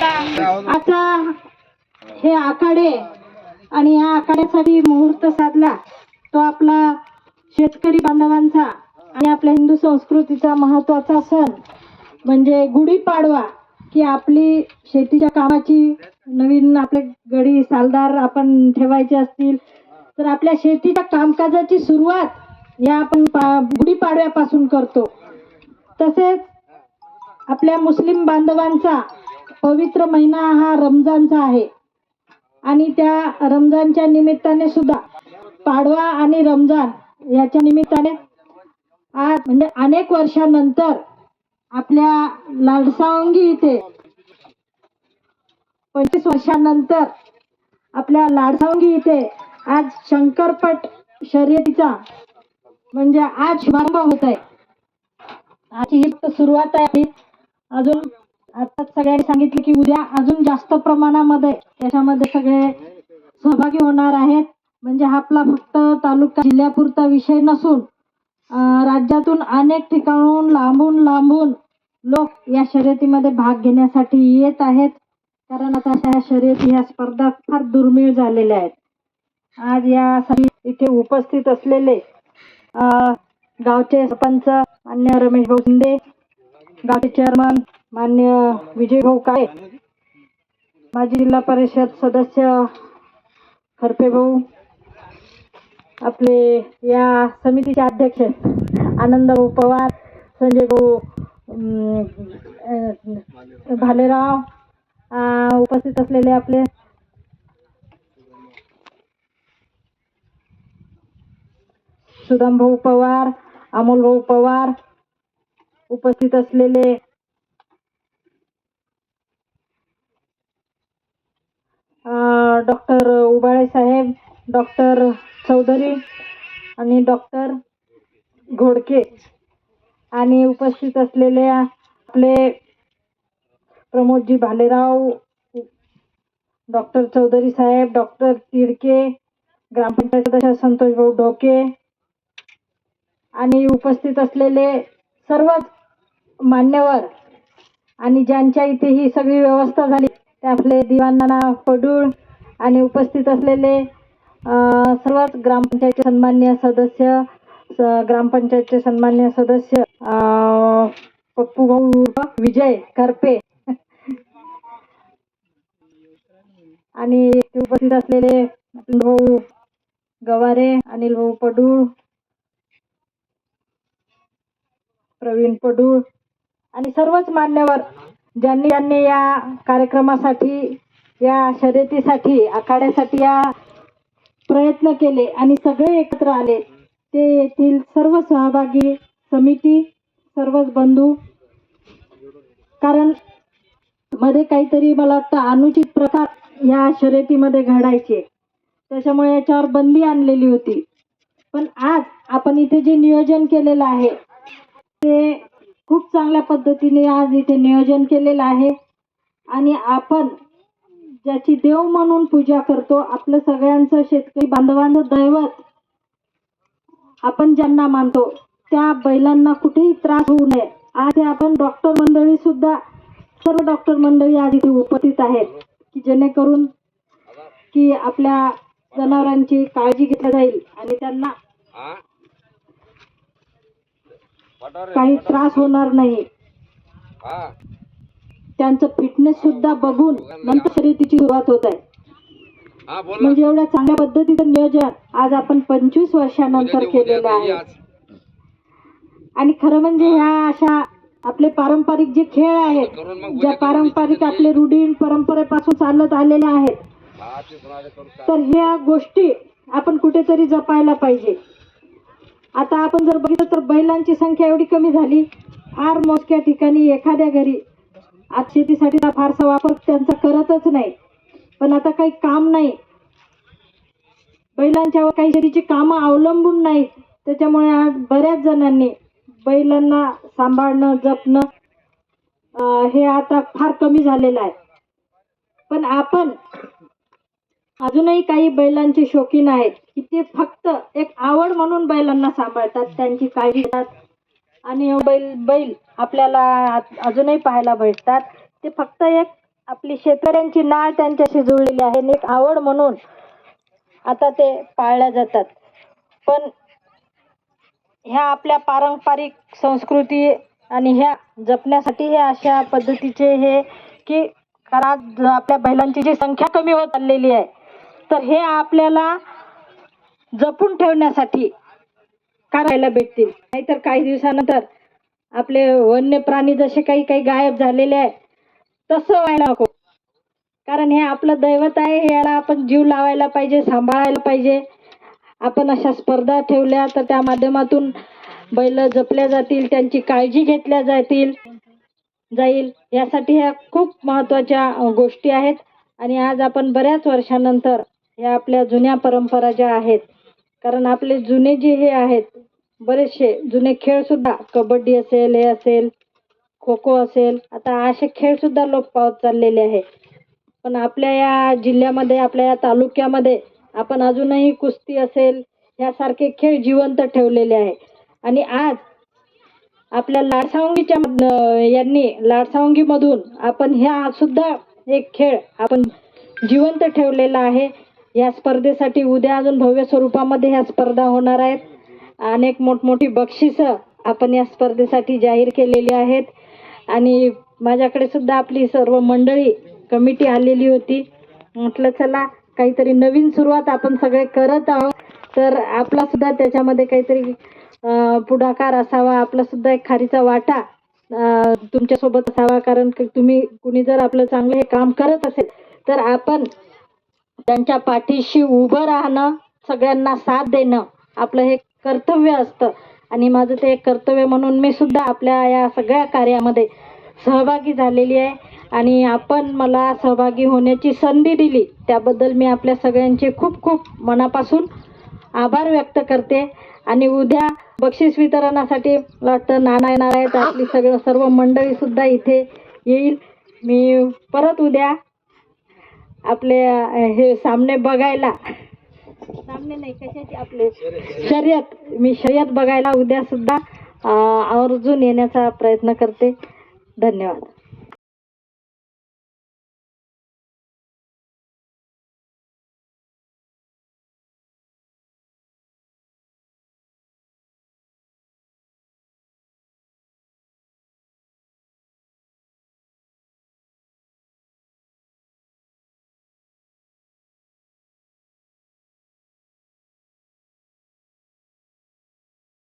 आता हे आखाडे आणि या आखाड्यासाठी मुहूर्त साधला तो आपला शेतकरी बांधवांचा आणि आपल्या हिंदू संस्कृतीचा महत्त्वाचा सण म्हणजे गुढीपाडवा की आपली शेतीच्या कामाची नवीन आपले गडी सालदार आपण ठेवायचे असतील. तर आपल्या शेतीच्या कामकाजाची सुरुवात या आपण पा- गुढीपाडव्यापासून करतो. तसेच आपल्या मुस्लिम बांधवांचा पवित्र महिना हा रमजानचा आहे. आणि त्या रमजानच्या निमित्ताने सुद्धा पाडवा आणि रमजान याच्या निमित्ताने आज म्हणजे अनेक वर्षानंतर आपल्या लाडसावंगी इथे पंचवीस वर्षानंतर आपल्या लाडसावंगी इथे आज शंकरपट शर्यतीचा म्हणजे आज शुभारंभ होत आहे. आजची ही सुरुवात आहे. अजून आता सगळ्यांनी सांगितले की उद्या अजून जास्त प्रमाणामध्ये त्याच्यामध्ये सगळे सहभागी होणार आहेत. म्हणजे हा आपला फक्त तालुका जिल्ह्यापुरता विषय नसून राज्यातून अनेक ठिकाणून लांबून लांबून लोक या शर्यतीमध्ये भाग घेण्यासाठी येत आहेत. कारण आता ह्या शर्यती ह्या स्पर्धा फार दुर्मिळ झालेल्या आहेत. आज या इथे उपस्थित असलेले गावचे सरपंच मान्य रमेश भाऊ शिंदे गावचे चेअरमन मान्य विजय भाऊ काळे माजी जिल्हा परिषद सदस्य खरपे भाऊ आपले या समितीचे अध्यक्ष आनंद भाऊ पवार संजय भाऊ भालेराव उपस्थित असलेले आपले. सुदाम भाऊ पवार अमोल भाऊ पवार उपस्थित असलेले डॉक्टर उबाळे साहेब डॉक्टर चौधरी आणि डॉक्टर घोडके आणि उपस्थित असलेले आपले प्रमोदजी भालेराव डॉक्टर चौधरी साहेब डॉक्टर तिडके ग्रामपंचायत सदस्य संतोषभाऊ ढोके आणि उपस्थित असलेले सर्वच मान्यवर आणि ज्यांच्या इथे ही सगळी व्यवस्था झाली ते आपले दिवाणनाना पडूळ आणि उपस्थित असलेले सर्वच ग्रामपंचायतचे सन्मान्य सदस्य ग्रामपंचायतचे सन्मान्य सदस्य अं, पप्पू भाऊ विजय करपे. आणि उपस्थित असलेले भाऊ गवारे अनिल भाऊ पडूळ प्रवीण पडूळ आणि सर्वच मान्यवर ज्यांनी ज्यांनी या कार्यक्रमासाठी या शर्यतीसाठी आखाड्यासाठी या प्रयत्न केले आणि सगळे एकत्र आले. ते येथील सर्व सहभागी समिती सर्वच बंधू कारण मध्ये काहीतरी मला वाटतं अनुचित प्रकार या शर्यतीमध्ये घडायचे. त्याच्यामुळे याच्यावर बंदी आणलेली होती. पण आज आपण इथे जे नियोजन केलेलं आहे ते खूप चांगल्या पद्धतीने आज इथे नियोजन केलेलं आहे. आणि आपण ज्याची देव म्हणून पूजा करतो आपलं सगळ्यांचं शेतकरी बांधवांचं दैवत आपण ज्यांना मानतो त्या बैलांना कुठेही त्रास होऊ नये. आज आपण डॉक्टर मंडळी सुद्धा सर्व डॉक्टर मंडळी आज इथे उपस्थित आहेत की जेणेकरून की आपल्या जनावरांची काळजी घेतली जाईल आणि त्यांना काही त्रास होणार नाही. त्यांचं फिटनेस सुद्धा बघून नंतर शर्यतीची सुरुवात होत आहे. म्हणजे एवढ्या चांगल्या पद्धतीचं नियोजन आज आपण पंचवीस वर्षानंतर केलेलं आहे. आणि खरं म्हणजे ह्या अशा आपले पारंपरिक जे खेळ आहेत ज्या पारंपरिक आपले रूढी परंपरेपासून चालत आलेल्या आहेत. तर ह्या गोष्टी आपण कुठेतरी जपायला पाहिजे. आता आपण जर बघितलं तर बैलांची संख्या एवढी कमी झाली. फार मोजक्या ठिकाणी एखाद्या घरी आज शेतीसाठी तर फारसा वापर त्यांचा करतच नाही. पण आता काही काम नाही. बैलांच्यावर काही शेतीची कामं अवलंबून नाहीत. त्याच्यामुळे आज बऱ्याच जणांनी बैलांना सांभाळणं जपणं हे आता फार कमी झालेलं आहे. पण आपण अजूनही काही बैलांचे शौकीन आहेत की ते फक्त एक आवड म्हणून बैलांना सांभाळतात. त्यांची काळजी घेतात. आणि बैल बैल आपल्याला अजूनही पाहायला भेटतात. ते फक्त एक आपली शेतकऱ्यांची नाळ त्यांच्याशी जुळलेली आहे आणि एक आवड म्हणून आता ते पाळल्या जातात. पण ह्या आपल्या पारंपरिक संस्कृती आणि ह्या जपण्यासाठी हे अशा पद्धतीचे हे की कारण आपल्या बैलांची जी संख्या कमी होत चाललेली आहे तर हे आपल्याला जपून ठेवण्यासाठी करायला भेटतील. नाहीतर काही दिवसानंतर आपले वन्य प्राणी जसे काही काही गायब झालेले आहे तसं व्हायला नको. कारण हे आपलं दैवत आहे याला आपण जीव लावायला पाहिजे सांभाळायला पाहिजे. आपण अशा स्पर्धा ठेवल्या तर त्या माध्यमातून बैल जपल्या जातील त्यांची काळजी घेतल्या जातील जाईल. यासाठी ह्या खूप महत्त्वाच्या गोष्टी आहेत. आणि आज आपण बऱ्याच वर्षानंतर या आपल्या जुन्या परंपरा ज्या आहेत कारण आपले जुने जे हे आहेत बरेचसे जुने खेळ सुद्धा कबड्डी असेल हे असेल खो खो असेल आता असे खेळ सुद्धा लोप पावत चाललेले आहे. पण आपल्या या जिल्ह्यामध्ये आपल्या या तालुक्यामध्ये आपण अजूनही कुस्ती असेल यासारखे खेळ जिवंत ठेवलेले आहे. आणि आज आपल्या लाडसावंगीच्या यांनी लाडसावंगीमधून आपण ह्या सुद्धा एक खेळ आपण जिवंत ठेवलेला आहे. या स्पर्धेसाठी उद्या अजून भव्य स्वरूपामध्ये ह्या स्पर्धा होणार आहेत. अनेक मोठमोठी बक्षिसं आपण या स्पर्धेसाठी जाहीर केलेली आहेत. आणि माझ्याकडे सुद्धा आपली सर्व मंडळी कमिटी आलेली होती. म्हटलं चला काहीतरी नवीन सुरुवात आपण सगळे करत आहोत. तर आपला सुद्धा त्याच्यामध्ये काहीतरी पुढाकार असावा आपला सुद्धा एक खारीचा वाटा तुमच्यासोबत असावा. कारण की तुम्ही कुणी जर आपलं चांगलं हे काम करत असेल तर आपण त्यांच्या पाठीशी उभं राहणं सगळ्यांना साथ देणं आपलं हे कर्तव्य असतं. आणि माझं ते कर्तव्य म्हणून मी सुद्धा आपल्या या सगळ्या कार्यामध्ये सहभागी झालेली आहे. आणि आपण मला सहभागी होण्याची संधी दिली त्याबद्दल मी आपल्या सगळ्यांचे खूप खूप मनापासून आभार व्यक्त करते. आणि उद्या बक्षीस वितरणासाठी मला वाटतं नाना येणार आहेत आपली सगळं सर्व मंडळी सुद्धा इथे येईल. मी परत उद्या आपले हे सामने बघायला. सामने नाही कशाचे आपले? शर्यत. मी शर्यत बघायला उद्या सुद्धा आवर्जून येण्याचा प्रयत्न करते. धन्यवाद.